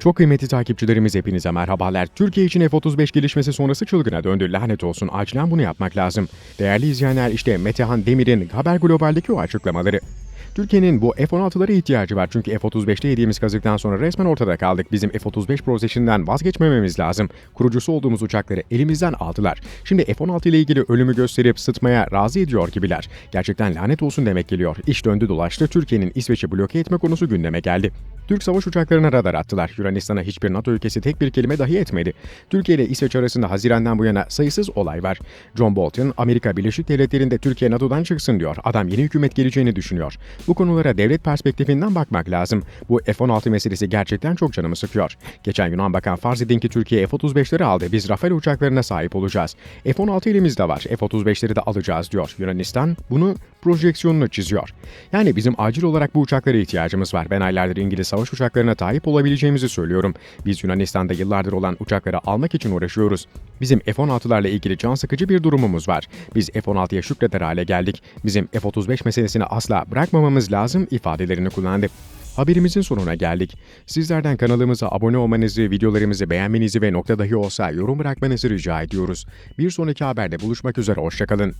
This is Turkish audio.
Çok kıymetli takipçilerimiz hepinize merhabalar. Türkiye için F-35 gelişmesi sonrası çılgına döndü. Lanet olsun acilen bunu yapmak lazım. Değerli izleyenler işte Metehan Demir'in Haber Global'deki o açıklamaları. Türkiye'nin bu F-16'lara ihtiyacı var çünkü F-35'te yediğimiz kazıktan sonra resmen ortada kaldık. Bizim F-35 projesinden vazgeçmememiz lazım. Kurucusu olduğumuz uçakları elimizden aldılar. Şimdi F-16 ile ilgili ölümü gösterip sıtmaya razı ediyor gibiler. Gerçekten lanet olsun demek geliyor. İş döndü dolaştı Türkiye'nin İsveç'i bloke etme konusu gündeme geldi. Türk savaş uçaklarına radar attılar. Yunanistan'a hiçbir NATO ülkesi tek bir kelime dahi etmedi. Türkiye ile İsveç arasında Haziran'dan bu yana sayısız olay var. John Bolton, Amerika Birleşik Devletleri'nde Türkiye NATO'dan çıksın diyor. Adam yeni hükümet geleceğini düşünüyor. Bu konulara devlet perspektifinden bakmak lazım. Bu F-16 meselesi gerçekten çok canımı sıkıyor. Geçen Yunan Bakan farz edin ki Türkiye F-35'leri aldı. Biz Rafael uçaklarına sahip olacağız. F-16 elimizde var. F-35'leri de alacağız diyor. Yunanistan bunu projeksiyonunu çiziyor. Yani bizim acil olarak bu uçaklara ihtiyacımız var. Ben aylardır İngiliz savaş uçaklarına sahip olabileceğimizi söylüyorum. Biz Yunanistan'da yıllardır olan uçakları almak için uğraşıyoruz. Bizim F-16'larla ilgili can sıkıcı bir durumumuz var. Biz F-16'ya şükreder hale geldik. Bizim F-35 meselesini asla bırakmamamız lazım ifadelerini kullandı. Haberimizin sonuna geldik. Sizlerden kanalımıza abone olmanızı, videolarımızı beğenmenizi ve nokta dahi olsa yorum bırakmanızı rica ediyoruz. Bir sonraki haberde buluşmak üzere, hoşçakalın.